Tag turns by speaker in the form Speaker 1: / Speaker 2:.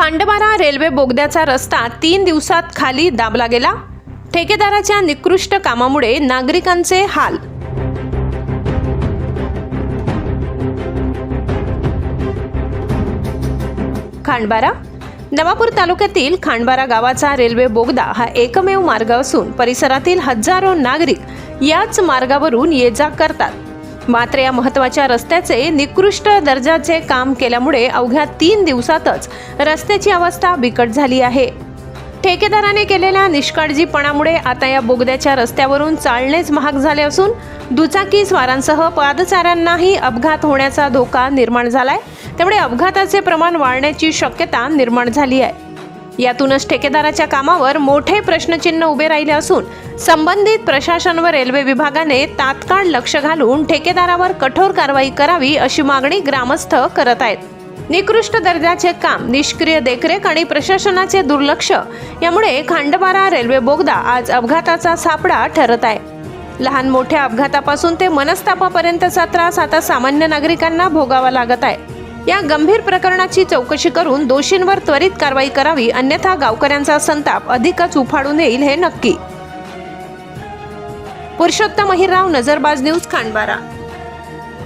Speaker 1: Khandbara railway बोगद्याचा रस्ता तीन दिवसात खाली दाबला गेला. ठेकेदाराच्या निकृष्ट कामामुळे नागरिकांचे हाल. खांडबारा नवापूर तालुक्यातील खांडबारा गावाचा रेल्वे बोगदा हा एकमेव मार्ग असून परिसरातील हजारो नागरिक याच मार्गावरून ये जा करतात. मात्र या महत्त्वाच्या रस्त्याचे निकृष्ट दर्जाचे काम केल्यामुळे अवघ्या तीन दिवसातच रस्त्याची अवस्था बिकट झाली आहे. ठेकेदाराने केलेल्या निष्काळजीपणामुळे आता या बोगद्याच्या रस्त्यावरून चालणेच महाग झाले असून दुचाकी स्वारांसह पादचाऱ्यांनाही अपघात होण्याचा धोका निर्माण झालाय. त्यामुळे अपघाताचे प्रमाण वाढण्याची शक्यता निर्माण झाली आहे. यातूनच ठेकेदाराच्या कामावर मोठे प्रश्नचिन्ह उभे राहिले असून संबंधित प्रशासन व रेल्वे विभागाने तात्काळ लक्ष घालून ठेकेदारावर कठोर कारवाई करावी अशी मागणी ग्रामस्थ करत आहेत. निकृष्ट दर्जाचे काम निष्क्रिय देखरेख आणि प्रशासनाचे दुर्लक्ष यामुळे खांडबारा रेल्वे बोगदा आज अपघाताचा सापडा ठरत आहे. लहान मोठ्या अपघातापासून ते मनस्तापापर्यंतचा त्रास आता सामान्य नागरिकांना भोगावा लागत आहे. या गंभीर प्रकरणाची चौकशी करून दोषींवर त्वरित कारवाई करावी अन्यथा गावकऱ्यांचा संताप अधिकच उफाडून येईल हे नक्की. पुरुषोत्तम अहिरराव नजरबाज न्यूज खांडबारा.